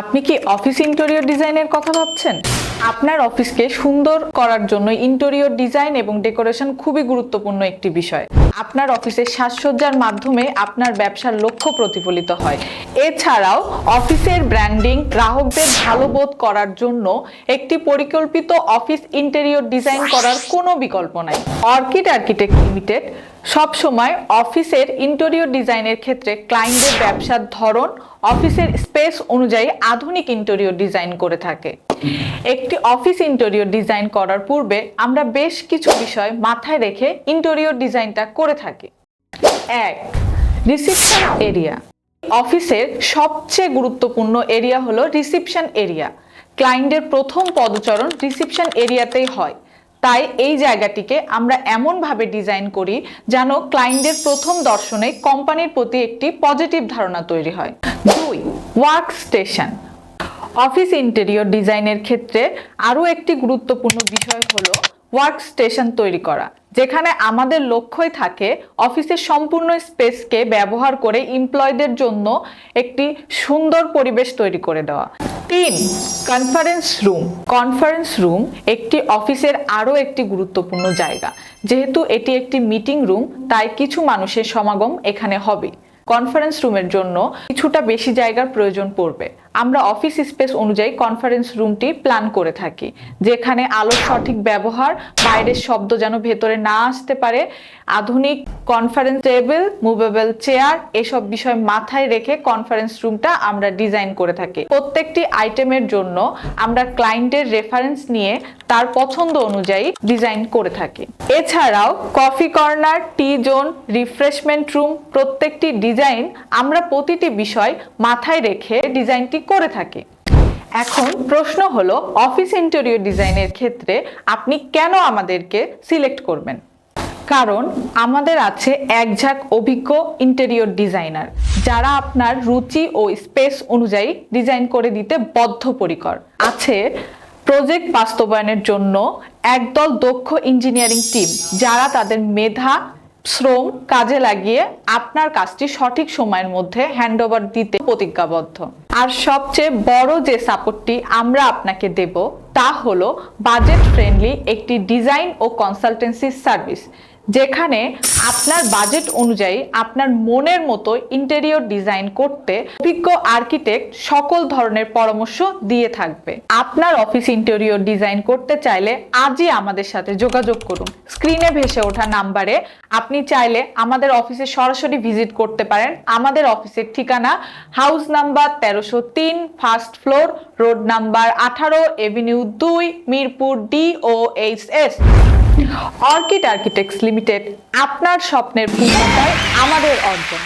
আপনি কি office interior ডিজাইনের কথা ভাবছেন? আপনার অফিসকে সুন্দর করার জন্য ইন্টেরিয়র ডিজাইন এবং ডেকোরেশন খুবই গুরুত্বপূর্ণ একটি বিষয়। আপনার অফিসের সাজসজ্জার মাধ্যমে আপনার ব্যবসার লক্ষ্য প্রতিফলিত হয়। এছাড়াও অফিসের ব্র্যান্ডিং গ্রাহকদের ভালো বোধ করার জন্য একটি পরিকল্পিত অফিস ইন্টেরিয়র ডিজাইন করার কোনো বিকল্প নাই। অর্কিড আর্কিটেক্ট লিমিটেড সবসময় অফিসের ইন্টেরিয়র ডিজাইনের ক্ষেত্রে ক্লায়েন্টের ব্যবসার ধরন, অফিসের স্পেস অনুযায়ী আধুনিক ইন্টেরিয়র ডিজাইন করে থাকে। একটি অফিস ইন্টেরিয়র ডিজাইন করার পূর্বে আমরা বেশ কিছু বিষয় মাথায় রেখে ইন্টেরিয়র ডিজাইনটা করে থাকি। এক রিসিপশন এরিয়া অফিসের সবচেয়ে গুরুত্বপূর্ণ এরিয়া হলো রিসিপশন এরিয়া ক্লায়েন্টের প্রথম পদচরণ রিসিপশন এরিয়াতেই হয়। তাই এই জায়গাটিকে আমরা এমনভাবে ডিজাইন করি যেন ক্লায়েন্টের প্রথম দর্শনে কোম্পানির প্রতি একটি পজিটিভ ধারণা তৈরি হয়। দুই ওয়ার্ক স্টেশন অফিস ইন্টেরিয়র ডিজাইনের ক্ষেত্রে আরও একটি গুরুত্বপূর্ণ বিষয় হলো ওয়ার্ক স্টেশন তৈরি করা, যেখানে আমাদের লক্ষ্যই থাকে অফিসের সম্পূর্ণ স্পেসকে ব্যবহার করে এমপ্লয়ীদের জন্য একটি সুন্দর পরিবেশ তৈরি করে দেওয়া। তিন কনফারেন্স রুম কনফারেন্স রুম একটি অফিসের আরও একটি গুরুত্বপূর্ণ জায়গা। যেহেতু এটি একটি মিটিং রুম তাই কিছু মানুষের সমাগম এখানে হবে। কনফারেন্স রুমের জন্য কিছুটা বেশি জায়গার প্রয়োজন পড়বে। আমরা অফিস স্পেস অনুযায়ী কনফারেন্স রুমটি প্ল্যান করে থাকি, যেখানে আলোর সঠিক ব্যবহার, বাইরের শব্দ যেন ভেতরে না আসতে পারে, আধুনিক কনফারেন্স টেবিল মুভেবল চেয়ার এসব বিষয় মাথায় রেখে কনফারেন্স রুমটা আমরা ডিজাইন করে থাকি। প্রত্যেকটি আইটেমের জন্য আমরা ক্লায়েন্টের রেফারেন্স নিয়ে তার পছন্দ অনুযায়ী ডিজাইন করে থাকি। এছাড়াও coffee corner tea zone refreshment room প্রত্যেকটি ডিজাইন আমরা প্রতিটি বিষয় মাথায় রেখে ডিজাইনটি করে থাকি। এখন প্রশ্ন হলো, অফিস ইন্টেরিয়র ডিজাইনের ক্ষেত্রে আপনি কেন আমাদেরকে সিলেক্ট করবেন? কারণ আমাদের আছে এক ঝাঁক অভিজ্ঞ ইন্টেরিয়র ডিজাইনার, যারা আপনার রুচি ও স্পেস অনুযায়ী ডিজাইন করে দিতে বদ্ধপরিকর। আছে প্রজেক্ট বাস্তবায়নের জন্য একদল দক্ষ ইঞ্জিনিয়ারিং টিম, যারা তাদের মেধা, শ্রম কাজে লাগিয়ে আপনার কাজটি সঠিক সময়ের মধ্যে হ্যান্ডওভার দিতে প্রতিজ্ঞাবদ্ধ। আর সবচেয়ে বড় যে সাপোর্টটি আমরা আপনাকে দেব তা হলো বাজেট ফ্রেন্ডলি একটি ডিজাইন ও কনসালটেন্সি সার্ভিস যেখানে আপনার বাজেট অনুযায়ী আপনার মনের মতো ইন্টেরিয়র ডিজাইন করতে অভিজ্ঞ আর্কিটেক্ট সকল ধরনের পরামর্শ দিয়ে থাকবে। আপনার অফিস ইন্টেরিয়র ডিজাইন করতে চাইলে আজই আমাদের সাথে যোগাযোগ করুন। স্ক্রিনে ভেসে ওঠা নাম্বারে আপনি চাইলে আমাদের অফিসে সরাসরি ভিজিট করতে পারেন। আমাদের অফিসের ঠিকানা হাউস নাম্বার তেরোশো তিন ফার্স্ট ফ্লোর রোড নাম্বার আঠারো এভিনিউ দুই Mirpur D O H S Orchid Architects Limited আপনার স্বপ্নের ভূমিকায় আমাদের অর্জন।